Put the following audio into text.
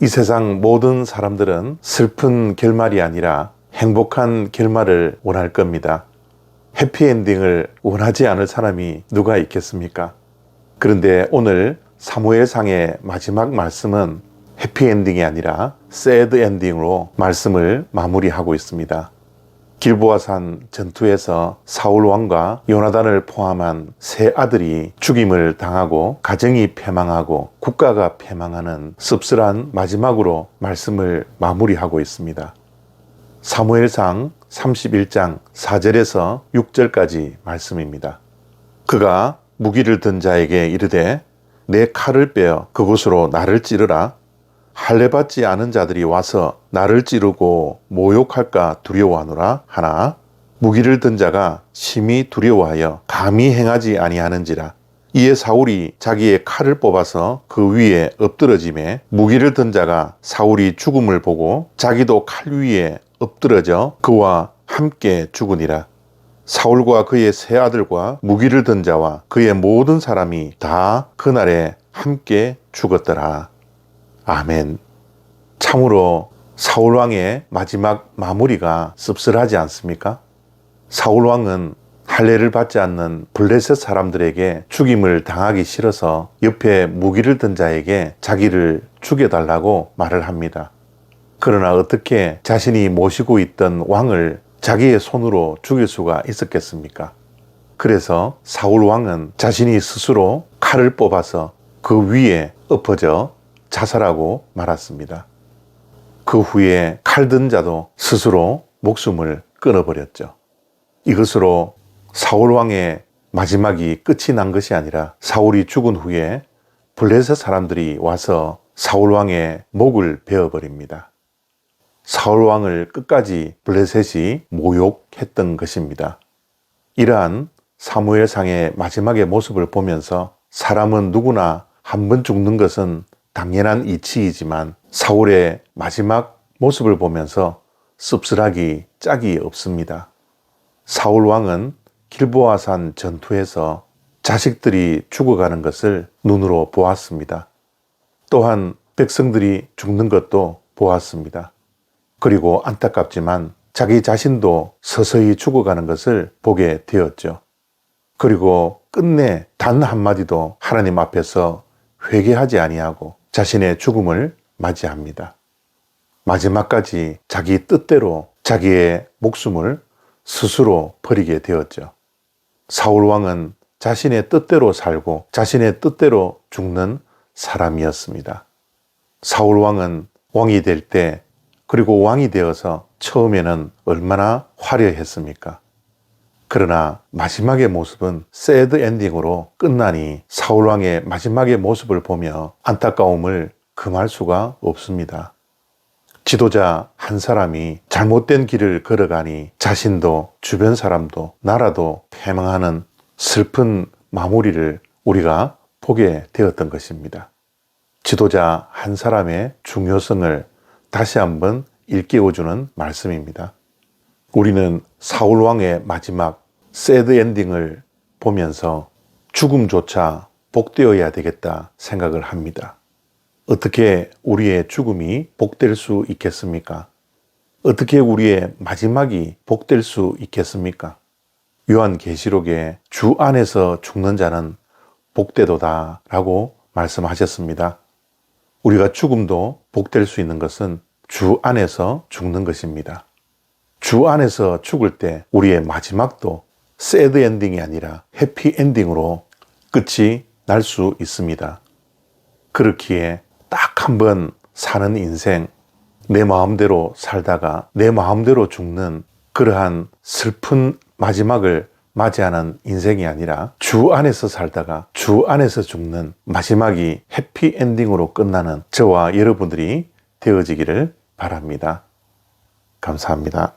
이 세상 모든 사람들은 슬픈 결말이 아니라 행복한 결말을 원할 겁니다. 해피엔딩을 원하지 않을 사람이 누가 있겠습니까? 그런데 오늘 사무엘상의 마지막 말씀은 해피엔딩이 아니라 새드 엔딩으로 말씀을 마무리하고 있습니다. 길보아산 전투에서 사울 왕과 요나단을 포함한 세 아들이 죽임을 당하고 가정이 패망하고 국가가 패망하는 씁쓸한 마지막으로 말씀을 마무리하고 있습니다. 사무엘상 31장 4절에서 6절까지 말씀입니다. 그가 무기를 든 자에게 이르되 내 칼을 빼어 그곳으로 나를 찌르라 할례 받지 않은 자들이 와서 나를 찌르고 모욕할까 두려워하노라 하나? 무기를 든 자가 심히 두려워하여 감히 행하지 아니하는지라. 이에 사울이 자기의 칼을 뽑아서 그 위에 엎드러짐에 무기를 든 자가 사울이 죽음을 보고 자기도 칼 위에 엎드러져 그와 함께 죽으니라. 사울과 그의 세 아들과 무기를 든 자와 그의 모든 사람이 다 그날에 함께 죽었더라. 아멘. 참으로 사울왕의 마지막 마무리가 씁쓸하지 않습니까? 사울왕은 할례를 받지 않는 블레셋 사람들에게 죽임을 당하기 싫어서 옆에 무기를 든 자에게 자기를 죽여달라고 말을 합니다. 그러나 어떻게 자신이 모시고 있던 왕을 자기의 손으로 죽일 수가 있었겠습니까? 그래서 사울 왕은 자신이 스스로 칼을 뽑아서 그 위에 엎어져 자살하고 말았습니다. 그 후에 칼든 자도 스스로 목숨을 끊어버렸죠. 이것으로 사울 왕의 마지막이 끝이 난 것이 아니라 사울이 죽은 후에 블레셋 사람들이 와서 사울 왕의 목을 베어버립니다. 사울 왕을 끝까지 블레셋이 모욕했던 것입니다. 이러한 사무엘상의 마지막의 모습을 보면서 사람은 누구나 한 번 죽는 것은 당연한 이치이지만 사울의 마지막 모습을 보면서 씁쓸하기 짝이 없습니다. 사울 왕은 길보아산 전투에서 자식들이 죽어가는 것을 눈으로 보았습니다. 또한 백성들이 죽는 것도 보았습니다. 그리고 안타깝지만 자기 자신도 서서히 죽어가는 것을 보게 되었죠. 그리고 끝내 단 한마디도 하나님 앞에서 회개하지 아니하고 자신의 죽음을 맞이합니다. 마지막까지 자기 뜻대로 자기의 목숨을 스스로 버리게 되었죠. 사울 왕은 자신의 뜻대로 살고 자신의 뜻대로 죽는 사람이었습니다. 사울 왕은 왕이 될 때 그리고 왕이 되어서 처음에는 얼마나 화려했습니까? 그러나 마지막의 모습은 새드 엔딩으로 끝나니 사울 왕의 마지막의 모습을 보며 안타까움을 금할 수가 없습니다. 지도자 한 사람이 잘못된 길을 걸어가니 자신도 주변 사람도 나라도 패망하는 슬픈 마무리를 우리가 보게 되었던 것입니다. 지도자 한 사람의 중요성을 다시 한번 일깨워주는 말씀입니다. 우리는 사울 왕의 마지막 새드 엔딩을 보면서 죽음조차 복되어야 되겠다 생각을 합니다. 어떻게 우리의 죽음이 복될 수 있겠습니까? 어떻게 우리의 마지막이 복될 수 있겠습니까? 요한 계시록에 주 안에서 죽는 자는 복되도다 라고 말씀하셨습니다. 우리가 죽음도 복될 수 있는 것은 주 안에서 죽는 것입니다. 주 안에서 죽을 때 우리의 마지막도 새드 엔딩이 아니라 해피 엔딩으로 끝이 날 수 있습니다. 그렇기에 딱 한 번 사는 인생, 내 마음대로 살다가 내 마음대로 죽는 그러한 슬픈 마지막을 맞이하는 인생이 아니라 주 안에서 살다가 주 안에서 죽는 마지막이 해피 엔딩으로 끝나는 저와 여러분들이 되어지기를 바랍니다. 감사합니다.